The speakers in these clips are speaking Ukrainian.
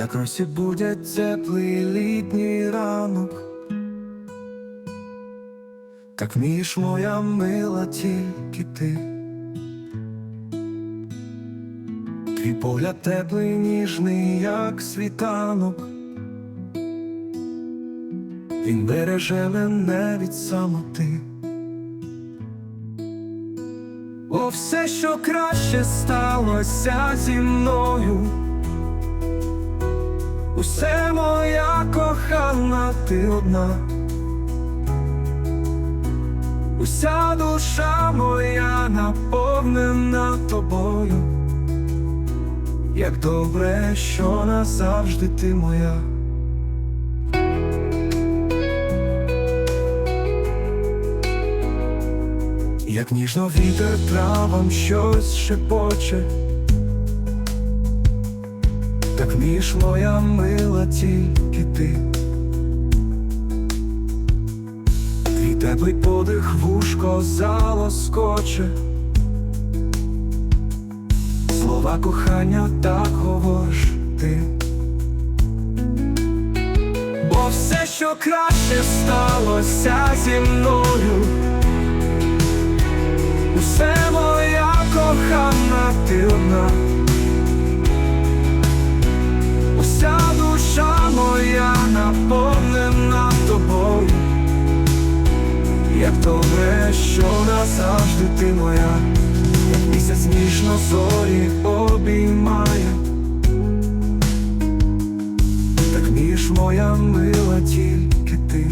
Як росі будять теплий літній ранок, так вмієш моя мила тільки ти. Твій погляд теплий, ніжний, як світанок. Він береже мене від самоти. О, все, що краще сталося зі мною. Усе моя кохана, ти одна. Уся душа моя наповнена тобою. Як добре, що назавжди ти моя. Як ніжно вітер травам щось шепоче, так вмієш моя мила тільки ти. Твій теплий подих вушко залоскоче, слова кохання так говориш ти. Бо все, що краще сталося зі мною. Усе моя кохана, ти одна, добре, що назавжди ти моя, як місяць ніжно зорі обіймає, так вмієш моя мила тільки ти.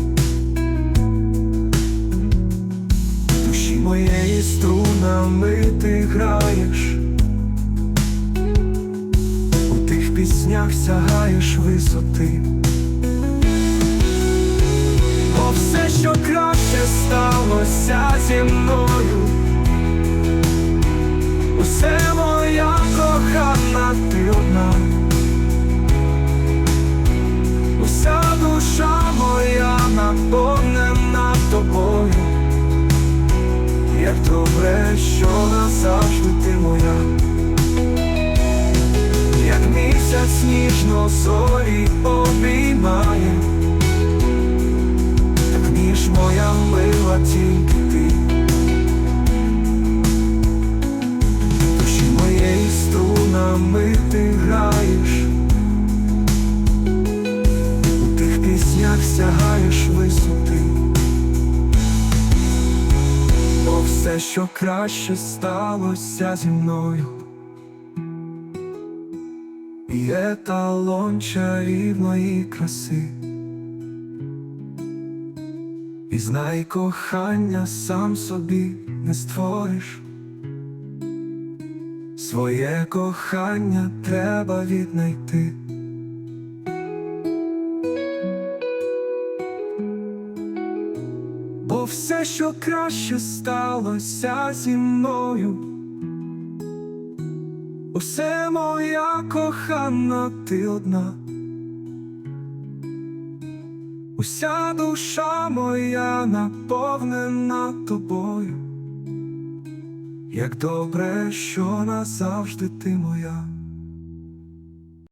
душі моєї струнами ти граєш, у тих піснях сягаєш висоти. Сталося зі мною, усе моя кохана, ти одна, уся душа моя наповнена тобою. Як добре, що назавжди ти моя, як місяць ніжно зорі обіймає, так ніж моя мила тільки ти, душі моєї струнами ти граєш, у тих піснях сягаєш висоти. Бо все, що краще сталося зі мною, є талон чарівної краси. І знай кохання сам собі не створиш. Своє кохання треба віднайти. Бо все, що краще сталося зі мною, усе моя кохана, ти одна, уся душа моя наповнена тобою, як добре, що назавжди ти моя.